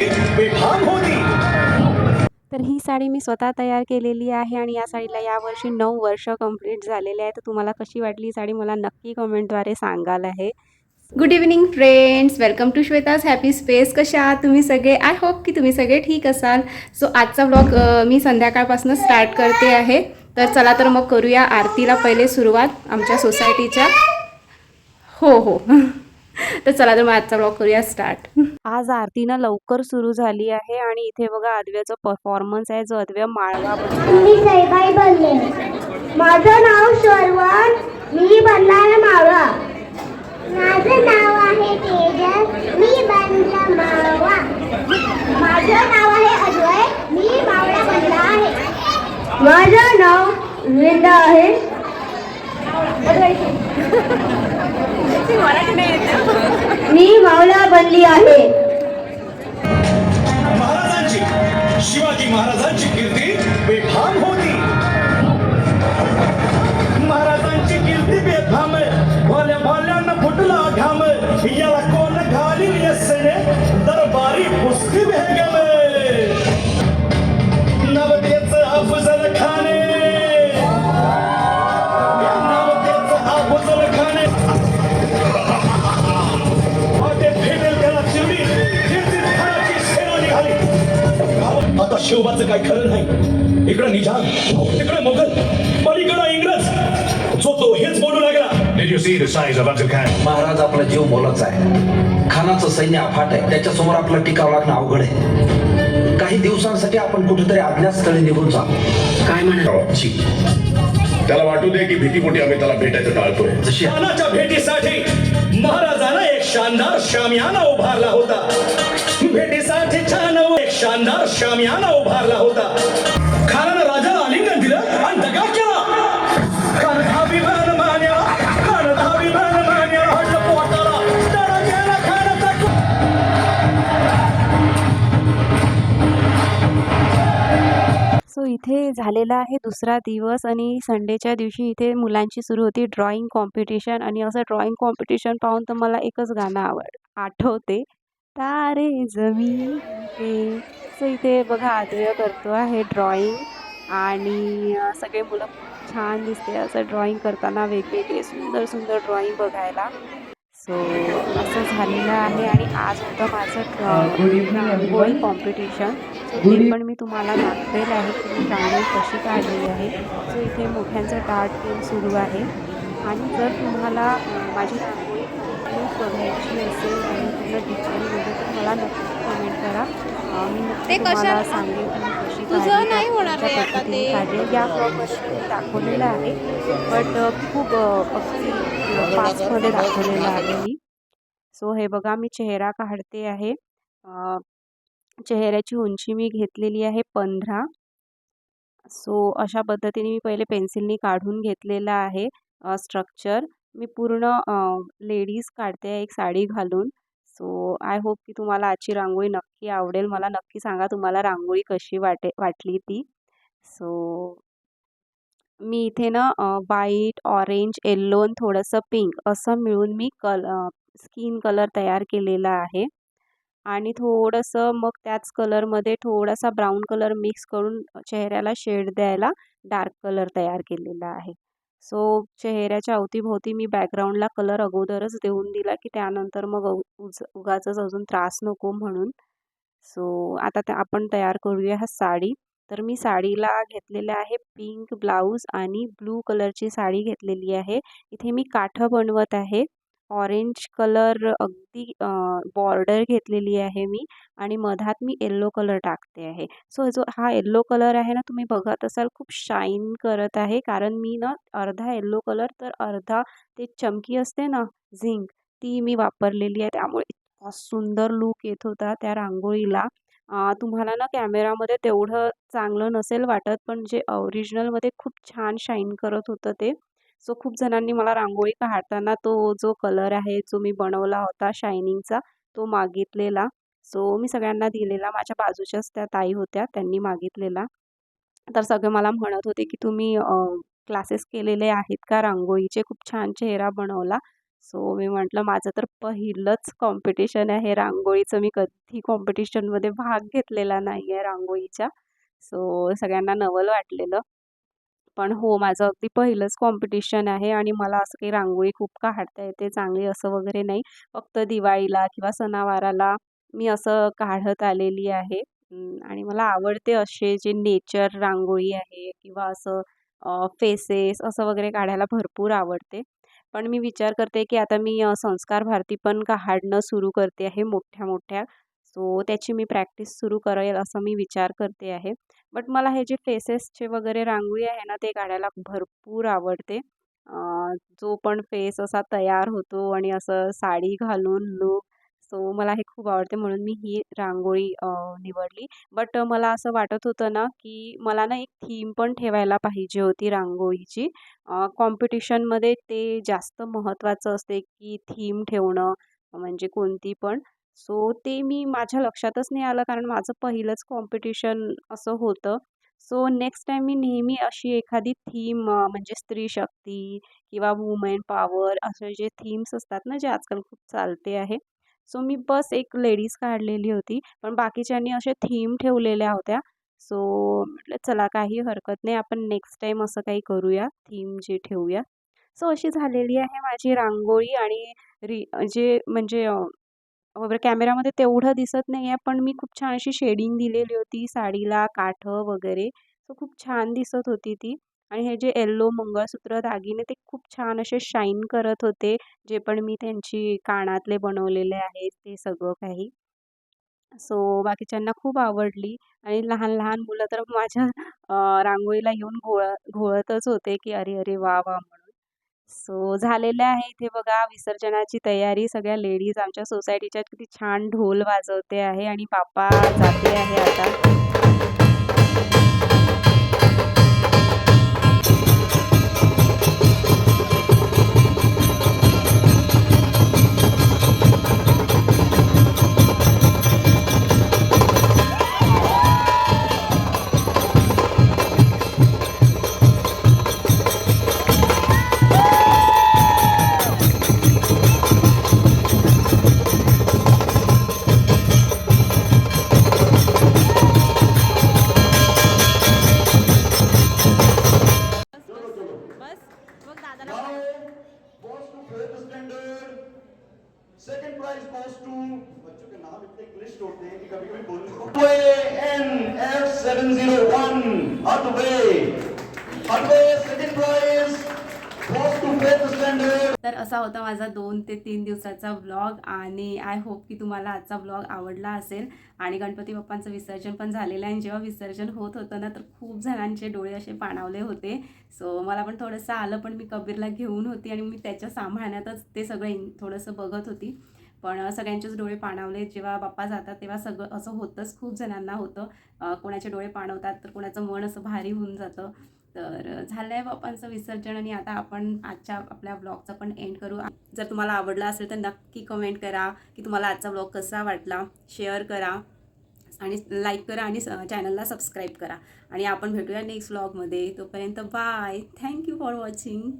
तर ही साडी मी स्वतः तयार केलेली आहे आणि या साडीला यावर्षी नऊ वर्ष कंप्लीट झालेले आहे. तर तुम्हाला कशी वाटली ही साडी मला नक्की कमेंटद्वारे सांगाल आहे. Good evening friends welcome to Shweta's happy space कशा आहात तुम्ही सगळे? आय होप की तुम्ही सगळे ठीक असाल. सो आजचा ब्लॉग मी संध्याकाळपासून स्टार्ट करते आहे. तर चला तर मग करूया आरतीला पहिले सुरुवात आमच्या सोसायटीच्या हो हो. तर चला तर मग आजचा ब्लॉग करूया स्टार्ट आज आरती ना लवकर सुरू झाली आहे आणि इथे बघा अद्वैयाचा परफॉर्मन्स आहे जो अद्वैय माळवा. मी सईबाई बनले माझं नाव श्रवण मी बनणार मावळा माझं नाव आहे तेजस मी बनला मावळा माझं नाव आहे अजय मी मावळा बनला आहे. माझं नाव वृंदा आहे. मी मावळा बनली आहे. महाराजांची शिवाजी महाराजांची कीर्ती काय खरं नाही. इकडं निजाम तिकडे मुघल पलीकडं इंग्रज. जो तो हेच बोलू लागला. Did you see the size of Abu Khan? Maharaj आपला जीव मोलाचा आहे. खानाचं सैन्य अफाट आहे. त्याच्यासमोर आपलं टिकावं लागणं अवघड आहे. काही दिवसांसाठी आपण कुठेतरी अज्ञातस्थळी निघून जा काय म्हणाल? छी. त्याला वाटू दे की भीतीपोटी आम्ही त्याला भेटायचं टाळतोय. जशी खानाच्या भेटीसाठी महाराजानं एक शानदार शामियाना उभारला होता. भेटीसाठी छान एक शानदार शामियाना उभारला होता. कारण राजाला आलिंगन दिलं आणि दगा केला. खान सो इथे झालेला आहे दुसरा दिवस आणि संडेच्या दिवशी इथे मुलांची सुरू होती ड्रॉइंग कॉम्पिटिशन आणि असं ड्रॉइंग कॉम्पिटिशन पाहून तर मला एकच गाणं आवड आठवते. तारे जमी पे सो इथे बघा आदय करतो आहे ड्रॉइंग आणि सगळे मुलं खूप छान दिसते असं ड्रॉइंग करताना वेगवेगळे सुंदर सुंदर ड्रॉइंग बघायला. सो असं झालेलं आहे आणि आज होतं माझं रांगोळी कॉम्पिटिशन सो ते पण मी तुम्हाला दाखवेल आहे की मी रांगोळी कशी काढली आहे. सो इथे मोठ्यांचं टाट गेम सुरू आहे. आणि जर तुम्हाला माझी रांगोळी complete बघायची असेल आणि डिटेलमध्ये तर मला नक्की कमेंट करा. मी मी कशी काढली नाही होणार रे आता पद्धतीने ते. काढली या दाखवलेलं आहे. बट खूप अगदी फास्टमध्ये दाखवलेलं आहे मी. सो हे बघा मी चेहरा काढते आहे. चेहऱ्याची उंची मी घेतलेली आहे पंधरा. सो अशा पद्धतीने मी पहिले पेन्सिलनी काढून घेतलेलं आहे स्ट्रक्चर मी पूर्ण लेडीज काढते आहे एक साडी घालून. सो आय होप की तुम्हाला आजची रांगोळी नक्की आवडेल. मला नक्की सांगा तुम्हाला रांगोळी कशी वाटे वाटली ती. सो मी इथे ना व्हाईट ऑरेंज येल्लो आणि थोडंसं पिंक असं मिळून मी कल स्किन कलर तयार केलेला आहे. आणि थोडंसं मग त्याच कलरमध्ये थोडासा ब्राऊन कलर मिक्स करून चेहऱ्याला शेड द्यायला डार्क कलर तयार केलेला आहे. सो चेहऱ्याच्या अवतीभोवती मी बॅकग्राऊंडला कलर अगोदरच देऊन दिला की त्यानंतर मग उज उगाचच अजून त्रास नको म्हणून. सो आता त्या आपण तयार करूया हा साडी. तर मी साडीला घेतलेले आहे पिंक ब्लाऊज आणि ब्लू कलरची साडी घेतलेली आहे. इथे मी काठं बनवत आहे. ऑरेंज कलर अगदी बॉर्डर घेतलेली आहे मी आणि मधात मी येल्लो कलर टाकते आहे. सो जो हा येल्लो कलर आहे ना तुम्ही बघत असाल खूप शाईन करत आहे. कारण मी ना अर्धा येल्लो कलर तर अर्धा ते चमकी असते ना झिंक ती मी वापरलेली आहे. त्यामुळे इतका सुंदर लूक येत होता त्या रांगोळीला. तुम्हाला ना कॅमेरामध्ये तेवढं चांगलं नसेल वाटत पण जे ओरिजिनलमध्ये खूप छान शाईन करत होतं ते सो खूप जणांनी मला रांगोळी काढताना तो जो कलर आहे जो मी बनवला होता शायनिंगचा तो मागितलेला. सो मी सगळ्यांना दिलेला माझ्या बाजूच्याच त्या ताई होत्या त्यांनी मागितलेला. तर सगळे मला म्हणत होते की तुम्ही क्लासेस केलेले आहेत का रांगोळीचे? खूप छान चेहरा बनवला. सो मी म्हटलं माझं तर पहिलंच कॉम्पिटिशन आहे रांगोळीचं. मी कधी कॉम्पिटिशनमध्ये भाग घेतलेला नाही आहे रांगोळीच्या. सो सगळ्यांना नवल वाटलेलं. पण हो माझं अगदी पहिलंच कॉम्पिटिशन आहे आणि मला असं काही रांगोळी खूप काढता येते चांगली असं वगैरे नाही. फक्त दिवाळीला किंवा सणावाराला मी असं काढत आलेली आहे. आणि मला आवडते असे जे नेचर रांगोळी आहे किंवा असं फेसेस असं वगैरे काढायला भरपूर आवडते. पण मी विचार करते की आता मी संस्कार भारती पण काढणं सुरू करते आहे मोठ्या मोठ्या सो त्याची मी प्रॅक्टिस सुरू करेल असं मी विचार करते आहे. बट मला हे जे फेसेसचे वगैरे रांगोळी आहे ना ते काढायला भरपूर आवडते. जो पण फेस असा तयार होतो आणि असं साडी घालून लूक सो मला हे खूप आवडते म्हणून मी ही रांगोळी निवडली. बट मला असं वाटत होतं ना की मला ना एक थीम पण ठेवायला पाहिजे होती रांगोळीची. कॉम्पिटिशनमध्ये ते जास्त महत्त्वाचं असते की थीम ठेवणं म्हणजे कोणती पण. सो ते मी माझ्या लक्षातच नाही आलं कारण माझं पहिलंच कॉम्पिटिशन असं होतं. सो नेक्स्ट टाईम मी नेहमी अशी एखादी थीम म्हणजे स्त्री शक्ती किंवा वुमेन पॉवर असे जे थीम्स असतात ना जे आजकाल खूप चालते आहे. सो मी बस एक लेडीज काढलेली होती पण बाकीच्यांनी असे थीम ठेवलेल्या होत्या. सो म्हटलं चला काही हरकत नाही आपण नेक्स्ट टाईम असं काही करूया थीम जे ठेवूया. सो अशी झालेली आहे माझी रांगोळी आणि री जे म्हणजे वगैरे कॅमेरामध्ये तेवढं दिसत नाही आहे पण मी खूप छान अशी शेडिंग दिलेली होती साडीला काठं वगैरे. सो खूप छान दिसत होती ती. आणि हे जे येल्लो मंगळसूत्र दागिने ते खूप छान असे शाईन करत होते जे पण मी त्यांची कानातले बनवलेले आहेत ते सगळं काही. सो बाकीच्यांना खूप आवडली. आणि लहान लहान मुलं तर माझ्या रांगोळीला येऊन घोळ घोळतच होते की अरे अरे वा वा म्हणून. सो झालेलं आहे इथे बघा विसर्जनाची तयारी. सगळ्या लेडीज आमच्या सोसायटीच्या किती छान ढोल वाजवते आहे आणि बाप्पा जाते आहे आता. اسٹینڈرڈ سیکنڈ پرائز گوز ٹو بچوں کے نام اتنے کلشٹ ہوتے ہیں کہ کبھی کبھی این ایف سیون زیرو ون ہٹ وے ہٹ وے سیکنڈ پرائز तर असा होता माझा दोन ते तीन दिवसाचा व्लॉग आणि आय होप की तुम्हाला आजचा व्लॉग आवडला असेल. आणि गणपती बाप्पांचं विसर्जन पण झालेलं आहे. आणि जेव्हा विसर्जन होत होतं ना तर खूप जणांचे डोळे असे पाणावले होते. सो मला पण थोडंसं आलं पण मी कबीरला घेऊन होती आणि मी त्याच्या सांभाळण्यातच ते सगळं थोडंसं बघत होती. पण सगळ्यांचेच डोळे पाणावले. जेव्हा बाप्पा जातात तेव्हा सगळं असं होतंच. खूप जणांना होतं. कोणाचे डोळे पाणवतात तर कोणाचं मन असं भारी होऊन जातं. तर झालं आहे बाप्पांचं विसर्जन आणि आता आपण आजच्या आपल्या ब्लॉगचा पण एंड करू. जर तुम्हाला आवडला असेल तर नक्की कमेंट करा की तुम्हाला आजचा ब्लॉग कसा वाटला? शेअर करा आणि लाईक करा आणि चॅनलला सबस्क्राईब करा. आणि आपण भेटूया नेक्स्ट ब्लॉगमध्ये तोपर्यंत बाय थँक्यू फॉर वॉचिंग